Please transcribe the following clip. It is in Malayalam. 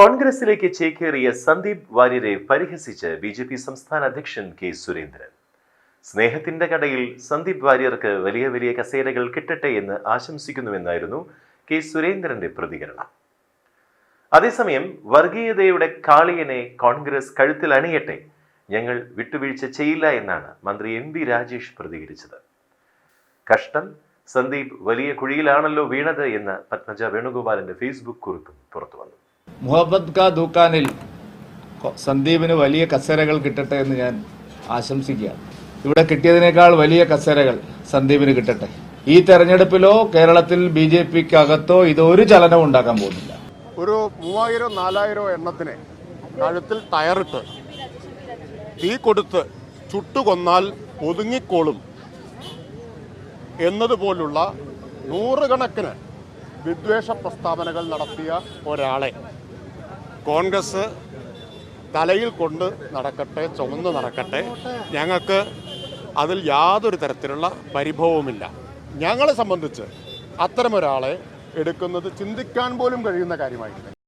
കോൺഗ്രസിലേക്ക് ചേക്കേറിയ സന്ദീപ് വാര്യരെ പരിഹസിച്ച് ബി ജെ പി സംസ്ഥാന അധ്യക്ഷൻ കെ സുരേന്ദ്രൻ. സ്നേഹത്തിന്റെ കടയിൽ സന്ദീപ് വാര്യർക്ക് വലിയ വലിയ കസേരകൾ കിട്ടട്ടെ എന്ന് ആശംസിക്കുന്നുവെന്നായിരുന്നു കെ സുരേന്ദ്രന്റെ പ്രതികരണം. അതേസമയം വർഗീയതയുടെ കാളിയനെ കോൺഗ്രസ് കഴുത്തിൽ അണിയട്ടെ ഞങ്ങൾ വിട്ടുവീഴ്ച ചെയ്യില്ല എന്നാണ് മന്ത്രി എം വി രാജേഷ് പ്രതികരിച്ചത്. കഷ്ടം സന്ദീപ് വലിയ കുഴിയിലാണല്ലോ വീണത് എന്ന് പത്മജ വേണുഗോപാലിന്റെ ഫേസ്ബുക്ക് കുറിപ്പും പുറത്തു കാ ഖാ ദൂക്കാനിൽ സന്ദീപിന് വലിയ കസേരകൾ കിട്ടട്ടെ എന്ന് ഞാൻ ആശംസിക്കുകയാണ് ഇവിടെ കിട്ടിയതിനേക്കാൾ വലിയ കസേരകൾ സന്ദീപിന് കിട്ടട്ടെ. ഈ തെരഞ്ഞെടുപ്പിലോ കേരളത്തിൽ ബി ജെ പിക്ക് അകത്തോ ഇതൊരു ചലനം ഉണ്ടാക്കാൻ പോകുന്നില്ല. ഒരു മൂവായിരം നാലായിരം എണ്ണത്തിന് കഴുത്തിൽ ടയറിട്ട് തീ കൊടുത്ത് ചുട്ടുകൊന്നാൽ ഒതുങ്ങിക്കോളും എന്നതുപോലുള്ള നൂറുകണക്കിന് വിദ്വേഷ പ്രസ്താവനകൾ നടത്തിയ ഒരാളെ കോൺഗ്രസ് തലയിൽ കൊണ്ട് നടക്കട്ടെ ചുമന്ന് നടക്കട്ടെ. ഞങ്ങൾക്ക് അതിൽ യാതൊരു തരത്തിലുള്ള പരിഭവവുമില്ല. ഞങ്ങളെ സംബന്ധിച്ച് അത്തരമൊരാളെ എടുക്കുന്നത് ചിന്തിക്കാൻ പോലും കഴിയുന്ന കാര്യമായിട്ടില്ല.